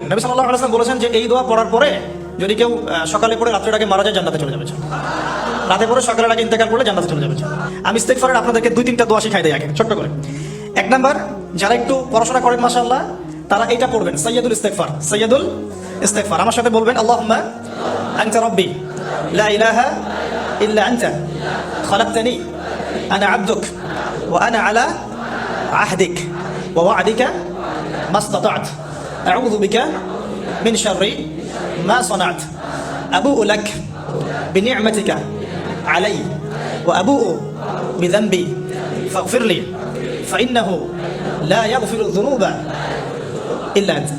নবী সাল্লাহ বলেছেন যে এই দোয়া পড়ার পরে যদি কেউ সকালে পড়ে রাত্রের আগে মারা যায়, জান্নাতে চলে যাবে। রাতে পরে সকালের আগে ইন্তেকাল করলে জান্নাতে চলে যাবে। আমি স্টেক ফারের আপনাদেরকে দুই তিনটা দোয়া শিখাই দেয় আগে, ছোট্ট করে। এক নাম্বার, যারা একটু পড়াশোনা করেন মাসা তারা এটা পড়বেন সৈয়দুল ইস্তেকফার সৈয়দুল ইস্তেকফার আমার সাথে বলবেন আল্লাহ আনতা রব্বি, লা ইলাহা ইল্লা আনতা, খলাক্তানি, আনা আব্দুক, ওয়া আনা আলা আহদিক, ওয়া আদিকা মাস্তাত أعوذ بك من شر ما صنعت أبوء لك بنعمتك علي وأبوء بذنبي فاغفر لي فإنه لا يغفر الذنوب إلا أنت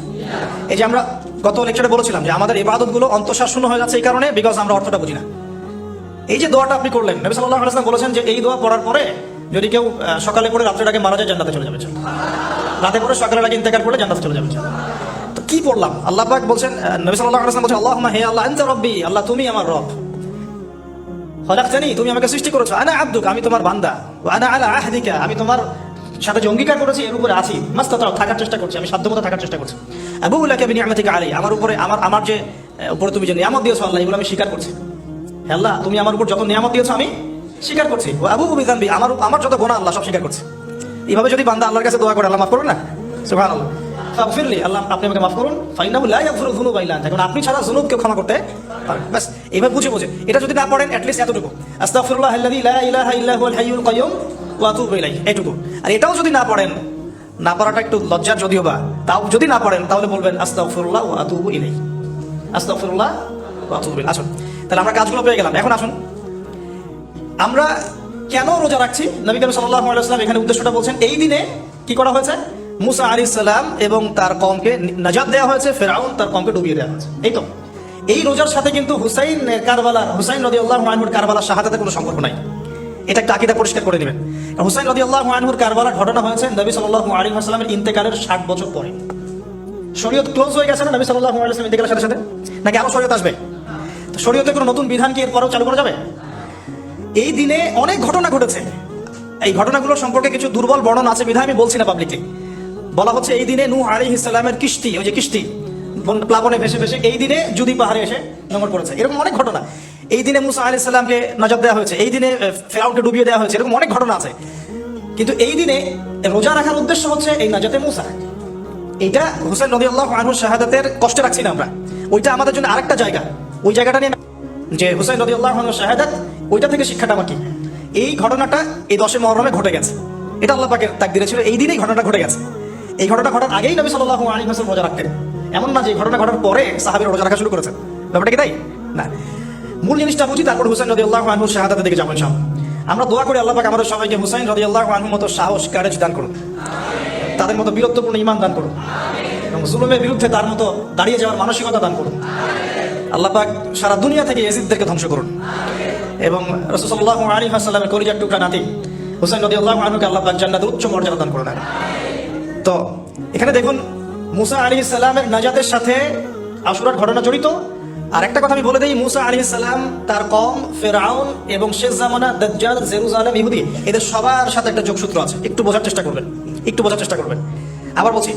এই যে আমরা গত লেকচারে বলেছিলাম যে আমাদের ইবাদতগুলো অন্তঃশ্বাস শূন্য হয়ে যাচ্ছে এই কারণে বিকজ আমরা অর্থটা বুঝি না এই যে দোয়াটা আপনি করলেন নবী সাল্লাল্লাহু আলাইহি ওয়াসাল্লাম বলেছেন যে এই দোয়া পড়ার পরে যদি কেউ আহ, সকালে পড়ে রাত্রের আগে মারা যায় জান্নাতে চলে যাবে রাতে পড়ে সকালের আগে ইন্তেকাল করলে জান্নাতে চলে যাবে তো কি পড়লাম আল্লাহ পাক বলছেন নবী সাল্লাল্লাহু আলাইহি বলছেন, আল্লাহুম্মা হে আল্লাহ, আনতা রব্বি, আল্লাহ তুমি আমার রব। খলাকতানি, তুমি আমাকে সৃষ্টি করেছ। আনা আব্দুক, আমি তোমার বান্দা। আনা আলা আহদিকা, আমি তোমার সাথে যে অঙ্গীকার করেছি, এর উপরে আছি। মাস্তাতাও থাকার চেষ্টা করছি, আমি সাধ্যমতো থাকার চেষ্টা করছি। আবু উল্লাহকে বিনিয়ামাতিকা আলাই আমার উপরে, আমার আমার যে উপরে তুমি যে নিয়ামত দিয়েছ আল্লাহ, এগুলো আমি স্বীকার করছি। হে আল্লাহ, তুমি আমার উপর যত নিয়ামত দিয়েছ, আমি স্বীকার করছি। ও আবু বিধানবি আমার আমার যত গোনা আল্লাহ সব স্বীকার করছে। এইভাবে যদি বান্দা আল্লাহর কাছে দোয়া করে, আল্লাহ মাফ করুন না? সুবহানাল্লাহ। ফাগফিরলি আল্লাহ আপনি আমাকে মাফ করুন। ফাইনাহু লা ইয়াগফিরু যুনুবা ইল্লা আপনি ছাড়া যুনুব কেউ ক্ষমা করতে। ব্যাস, এইভাবে বুঝে বুঝে। এটা যদি না পড়েন অ্যাটলিস্ট এতটুকু। আস্তাগফিরুল্লাহ আল্লাযী লা ইলাহা ইল্লা হুয়াল হাইয়ুল কাইয়্যুম ওয়া এইটুকু আর এটাও যদি না পড়েন, না পড়াটা একটু লজ্জার যদিও বা, তাও যদি না পড়েন, তাহলে বলবেন আস্তাগফিরুল্লাহ ওয়া আতুবু ইলাইহি। আস্তাগফিরুল্লাহ ওয়া আসুন, তাহলে আমরা কাজগুলো পেয়ে গেলাম। এখন আসুন। আমরা কেন রোজা রাখছি? নবী করিম সাল্লাল্লাহু আলাইহি ওয়াসাল্লাম এখানে উদ্দেশ্যটা বলছেন, এই দিনে কি করা হয়েছে? মুসা আলাইহিস সালাম এবং তার কমকে নাজাত দেওয়া হয়েছে, ফেরাউন তার কমকে ডুবিয়ে দেওয়া হয়েছে। এই তো। এই রোজার সাথে কিন্তু হুসাইন কারবালা, হুসাইন রাদিয়াল্লাহু আনহুর কারবালার শাহাদাতের কোনো সম্পর্ক নাই। এটা একটা আকিদা পরিষ্কার করে নেবেন। হুসাইন রদি আল্লাহ আনহুর কারবালার ঘটনা হয়েছে নবী সাল্লাল্লাহু আলাইহি ওয়াসাল্লামের ইন্তেকালের 60 বছর পরে। শরীয়ত ক্লোজ হয়ে গেছে না নবী সাল্লাল্লাহু আলাইহি ওয়াসাল্লাম ইন্তেকালের সাথে সাথে? নাকি আরও শরীয়ত আসবে? শরীয়তে কোনো নতুন বিধান কি এরপরেও চালু করা যাবে? এই দিনে অনেক ঘটনা ঘটেছে। এই ঘটনাগুলো সম্পর্কে কিছু দুর্বল বর্ণনা আছে বিধায় আমি বলছি না পাবলিকলি বলা হচ্ছে এই দিনে নূহ আলী ইসলামের কিস্তি ওই যে কিস্তি প্লাবনে ভেসে ভেসে এই দিনে যদি পাহাড়ে এসে নোংর পড়েছে এরকম অনেক ঘটনা। এই দিনে মুসা আলী ইসলামকে নজর দেওয়া হয়েছে। এই দিনে ফেরাউনকে ডুবিয়ে দেওয়া হয়েছে। এরকম অনেক ঘটনা আছে। কিন্তু এই দিনে রোজা রাখার উদ্দেশ্য হচ্ছে এই নাজাতে মুসা। এইটা হুসেন নদী আল্লাহ আনহুর শাহাদাতের কষ্টে রাখছি না আমরা। ওইটা আমাদের জন্য আরেকটা জায়গা। ওই জায়গাটা নিয়ে যে হুসেন নদী আল্লাহ আনহুর শাহাদাত, ওইটা থেকে শিক্ষাটা আমার কি এই ঘটনাটা এই দশে মহরমে ঘটে গেছে। এটা আল্লাহ পাকের তাকদিরে ছিল। এই দিনেই ঘটনাটা ঘটে গেছে। এই ঘটনা ঘটার আগেই নবী সাল্লাহ আলী হাসান রোজা রাখতেন। এমন না যে ঘটনা ঘটার পরে সাহাবির রোজা রাখা শুরু করেছেন। ব্যাপারটা কি তাই? না। মূল জিনিসটা বুঝি, তারপর হুসেন রদি আল্লাহ আনহুর শাহাদাতের দিকে যাবেন সব আমরা দোয়া করি আল্লাহ আমাদের সবাইকে হুসাইন রদি আল্লাহ আনহুর মতো সাহস কারেজ দান করুন। তাদের মতো বীরত্বপূর্ণ ইমান দান করুন। এবং জুলুমের বিরুদ্ধে তার মতো দাঁড়িয়ে যাওয়ার মানসিকতা দান করুন। আল্লাহ পাক সারা দুনিয়া থেকে এজিদদেরকে ধ্বংস করুন। এবং রসুল্লাহ আলী হাসাল্লামের কলিজার টুকরা নাতি হুসাইন রদি আল্লাহ আনহুকে আল্লাহ পাক জান্নাতের উচ্চ মর্যাদা দান করুন তো এখানে দেখুন, মুসা আলী ইসলামের নাজাতের সাথে আশুরার ঘটনা জড়িত। আর একটা কথা আমি বলে দিই, মুসা আলী ইসলাম তার কম ফেরাউন এবং শেখ জামানা দাজ্জাল, জেরুজালেম ইহুদি, এদের সবার সাথে একটা যোগসূত্র আছে। একটু বোঝার চেষ্টা করবেন, একটু বোঝার চেষ্টা করবেন। আবার বলছি,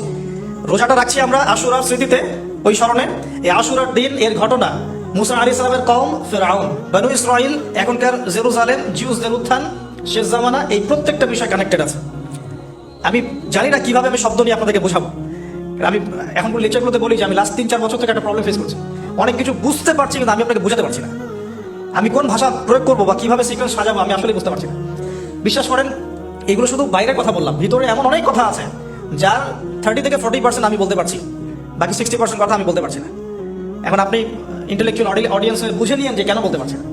রোজাটা রাখছি আমরা আশুরার স্মৃতিতে, ওই স্মরণে। এই আশুরার দিন, এর ঘটনা, মুসা আলী ইসলামের কম ফেরাউন, বানু ইসরাইল এখনকার জেরুজালেম, জিউসদের উত্থান শেখ জামানা, এই প্রত্যেকটা বিষয় কানেক্টেড আছে। আমি জানি না কীভাবে আমি শব্দ নিয়ে আপনাদেরকে বোঝাবো। আমি এখন লেকচারগুলোতে বলি যে আমি লাস্ট তিন চার বছর থেকে একটা প্রবলেম ফেস করছি। অনেক কিছু বুঝতে পারছি কিন্তু আমি আপনাকে বোঝাতে পারছি না। আমি কোন ভাষা প্রয়োগ করব বা কীভাবে সিকোয়েন্স সাজাবো আমি আসলে বুঝতে পারছি না। বিশ্বাস করেন, এগুলো শুধু বাইরের কথা বললাম, ভিতরে এমন অনেক কথা আছে যার থার্টি থেকে ফোর্টি পার্সেন্ট আমি বলতে পারছি, বাকি সিক্সটি পার্সেন্ট কথা আমি বলতে পারছি না। এখন আপনি ইন্টেলেকচুয়াল অডিয়েন্স বুঝে নিয়েন যে কেন বলতে পারছেন না।